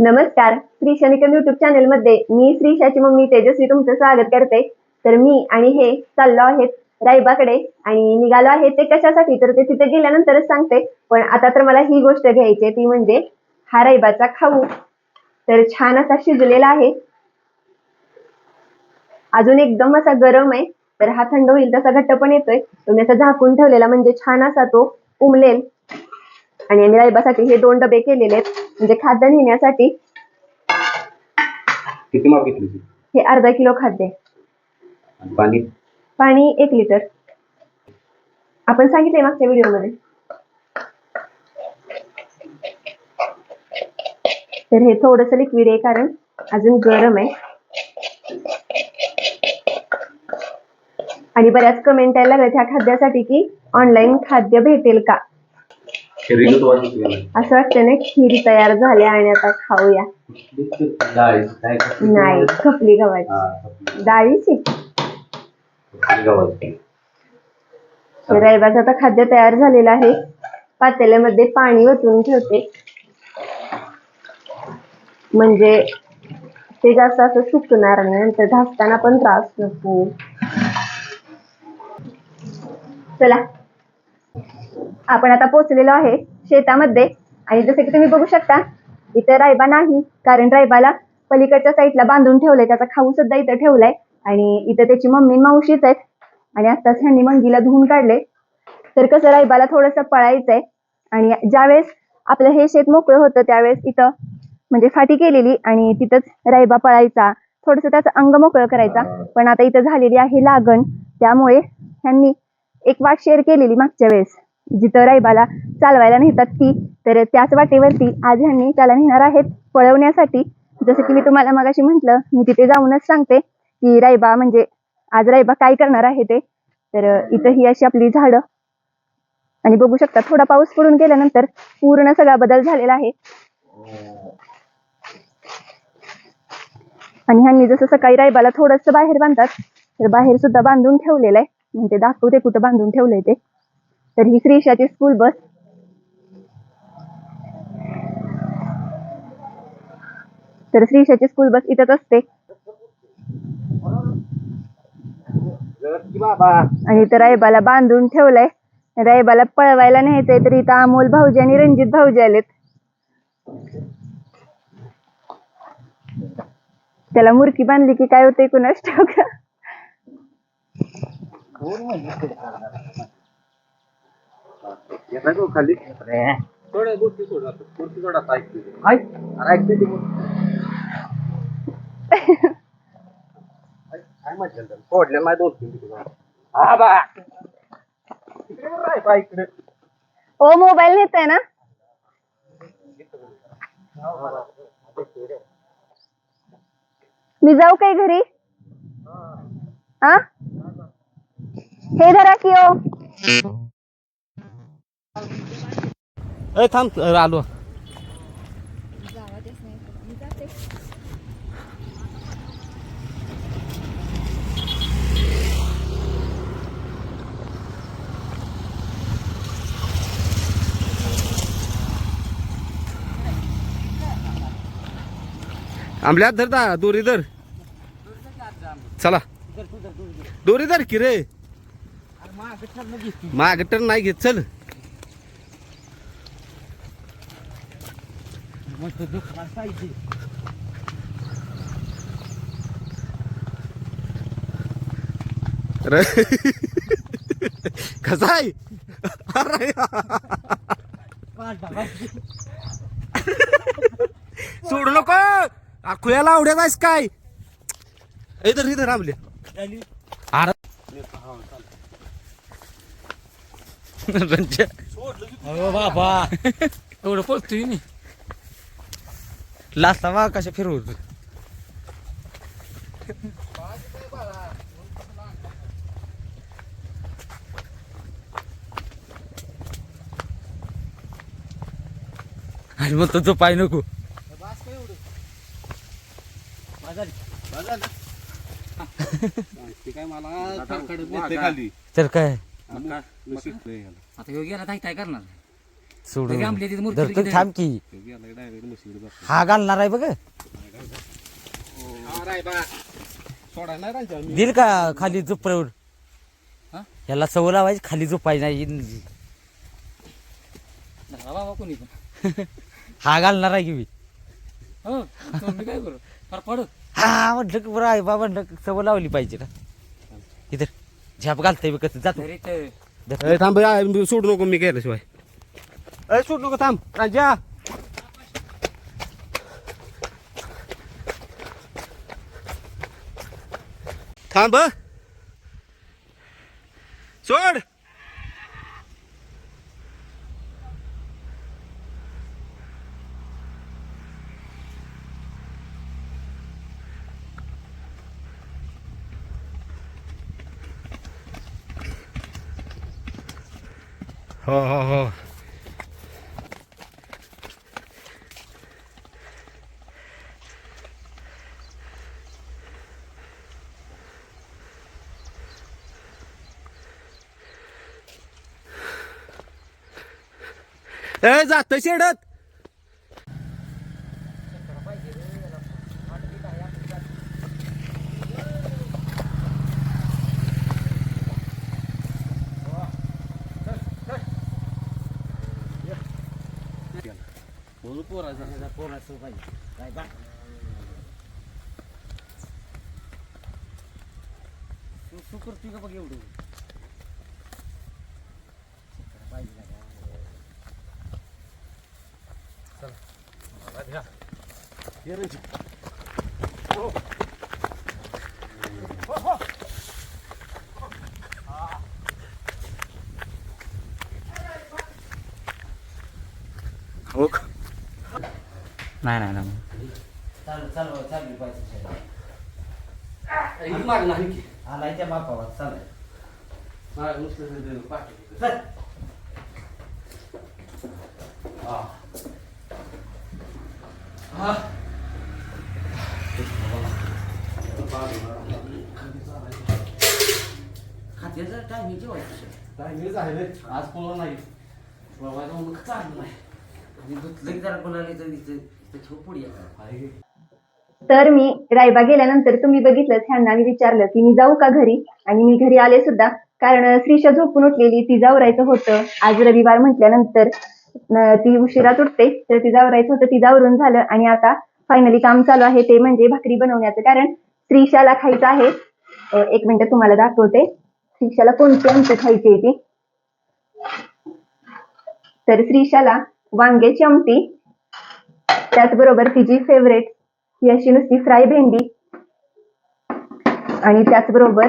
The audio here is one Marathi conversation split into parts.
नमस्कार श्री शनिकम युट्यूब चॅनलमध्ये मी श्रीशाची मम्मी तेजस्वी तुमचं स्वागत करते. तर मी आणि हे चाललो आहेत राईबाकडे आणि निघालो आहे ते कशासाठी? तर ते तिथे गेल्यानंतरच सांगते. पण आता तर मला ही गोष्ट घ्यायची आहे ती म्हणजे हा राईबाचा खाऊ. तर छान असा शिजलेला आहे. अजून एकदम असा गरम आहे तर हा थंड होईल तसा घट्ट पण येतोय. तुम्ही असा झाकून ठेवलेला म्हणजे छान असा तो उमलेल. आणि रायबासाठी हे दोन डबे केलेले आहेत. म्हणजे खाद्य नेण्यासाठी किती माप घेतली? हे अर्धा किलो खाद्य आहे. आणि पाणी? पाणी एक लिटर. आपण सांगितलंय मागच्या व्हिडिओमध्ये. तर हे थोडस लिक्विड आहे कारण अजून गरम आहे. आणि बऱ्याच कमेंट यायला लागल्यात ह्या खाद्यासाठी की ऑनलाईन खाद्य भेटेल का? शरीरात. असं वाटतं ना खीर तयार झाली आणि आता खाऊया काय? नाही खपली गव्हाची हा, खपली. डाळीची खपली गव्हाची. आता खाद्य तयार झालेलं आहे पातेल्यामध्ये पाणी ओतून ठेवते म्हणजे ते जास्त असं सुकणार नाही नंतर घासताना पण त्रास नको चला आपण आता पोचलेलो आहे शेतामध्ये. आणि जसं की तुम्ही बघू शकता इथे रायबा नाही कारण रायबाला पलीकडच्या साईडला बांधून ठेवलंय त्याचा खाऊ सुद्धा इथं ठेवलाय. आणि इथं त्याची मम्मी मावशीच आहेत. आणि आत्ताच ह्यांनी मंगीला धुवून काढले. तर कसं रायबाला थोडंसं पळायचंय. आणि ज्यावेळेस आपलं हे शेत मोकळं होतं त्यावेळेस इथं म्हणजे फाटी केलेली आणि तिथंच रायबा पळायचा. थोडस त्याचं अंग मोकळं करायचा. पण आता इथं झालेली आहे लागण. त्यामुळे ह्यांनी एक वाट शेअर केलेली मागच्या वेळेस. जिथं रायबाला चालवायला नेतात ती तर त्याच वाटेवरती आज ह्यांनी त्याला नेणार आहेत पळवण्यासाठी. जसं की मी तुम्हाला मगाशी म्हटलं मी तिथे जाऊनच सांगते की रायबा म्हणजे आज रायबा काय करणार आहे ते. तर इथं ही अशी आपली झाडं. आणि बघू शकता थोडा पाऊस पडून गेल्यानंतर पूर्ण सगळा बदल झालेला आहे. आणि ह्यांनी जसं सकाळी रायबाला थोडस बाहेर बांधतात तर बाहेर सुद्धा बांधून ठेवलेलं आहे. म्हणजे दाखवते कुठं बांधून ठेवलंय ते. तर ही श्रीशाची स्कूल बस तर श्रीशाची स्कूल बस इथंच असते. आणि इथं रायबाला बांधून ठेवलंय. रायबाला पळवायला न्यायचंय तर इथं अमोल भाऊजी आणि रणजित भाऊजी आलेत. त्याला मुरकी बांधली की काय होतंय कुणास ठाऊक? येतात का खाली थोड्या गोष्टी सोड गोष्टी सोड ऐकते अरे ऐकते ते काय मज़ा झाली. माझ्या दोन तीन तिकडे. हा बा इकडे बरं इकडे ओ मोबाईल नेताय ना मी जाऊ काय घरी हा हे धरा की ओ ए थांब आलो. आंबल्यात धर दा दोरी धर. चला. दोरी धर की रे. माग नाही घेत चल. अरे. कसा आहे? अरे. सोडू नको. खुयाला आवडत आहेस काय? इधर इधर रामले. अरे बाबा. एवढं पळतोय मी. लास्टला वा कशा फिरवत आणि मग तो पाय नको. ते काय मला खाली. तर काय. आता गेला काय काय करणार? तिथे सोडून मूर्ती धरतो किती थांब की. हा घालणार आहे बघ. दिल का खाली झोपल्यावर हा? याला सवय लावायची खाली झोपायची नाही धरा बाबा कोणी पण. हा घालणार आहे की मी. हो तो मी काय करू? फार पडत हा म्हटलं की बरं आहे बाबा म्हटलं की सवय लावली पाहिजे ना. इधर झ्याप घालतंय बी कसं जातो. तर थांब सोडू नको मी गेल्याशिवाय ए सोडू नको थांब राजा थांब हं. सोड हो हो ए जात शेडत. बोलू पोराचा पोराचं पाहिजे काय बा? तू तू करतोय का बघ एवढं? हो नाही नाही नाही चालू चालू चालू पाहिजे माग नाही की आलाय त्या बापावर चालू पाठी खात्याचं टायमिंग जेवायचं टायमिंग आहे. आज नाही? म्हणून आणि जरा कोणाला तर इथं इथं ठेव पुढे येतात आहे तर मी रायबा गेल्यानंतर तुम्ही बघितलं ह्यांना मी विचारलं की मी जाऊ का घरी? आणि मी घरी आले सुद्धा. कारण श्रीषा झोपून उठलेली ती जावरायचं होतं. आज रविवार म्हटल्यानंतर ती उशिरा उठते तर ती जावरायचं होतं ती जावरून झालं. आणि आता फायनली काम चालू आहे ते म्हणजे भाकरी बनवण्याचं. कारण त्रिशाला खायचं आहे. एक मिनिट तुम्हाला दाखवते. श्रीशाला कोणती आमचं खायची ती? तर श्रीशाला वांग्याची आमटी त्याचबरोबर तिची फेवरेट ही अशी नुसती फ्राय भेंडी आणि त्याचबरोबर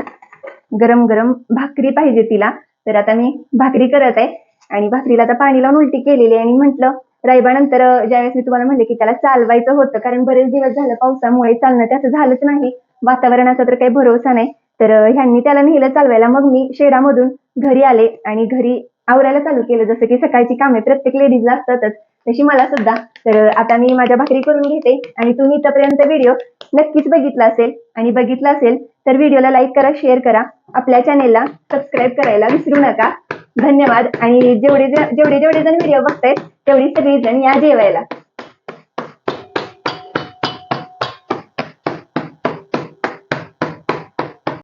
गरम गरम भाकरी पाहिजे तिला. तर आता मी भाकरी करत आहे. आणि भाकरीला आता पाणी लावून उलटी केलेली आणि म्हटलं रायबानंतर ज्यावेळेस मी तुम्हाला म्हणले की त्याला चालवायचं होतं कारण बरेच दिवस झालं पावसामुळे चालणं त्याचं झालंच नाही. वातावरणाचा तर काही भरोसा नाही. तर ह्यांनी त्याला नेलं चालवायला. मग मी शेडामधून घरी आले आणि घरी आवरायला चालू केलं. जसं की सकाळची कामे प्रत्येक लेडीजला असतातच. तशी मला सुद्धा. तर आता मी माझ्या भाकरी करून घेते आणि तुम्ही इथपर्यंत व्हिडिओ नक्कीच बघितला असेल. आणि बघितला असेल तर व्हिडिओला लाईक करा शेअर करा. आपल्या चॅनेलला सबस्क्राईब करायला विसरू नका. धन्यवाद. आणि जेवढे जेवढे जेवढे जण व्हिडिओ बघतायत तेवढी सगळी जण या जेवायला.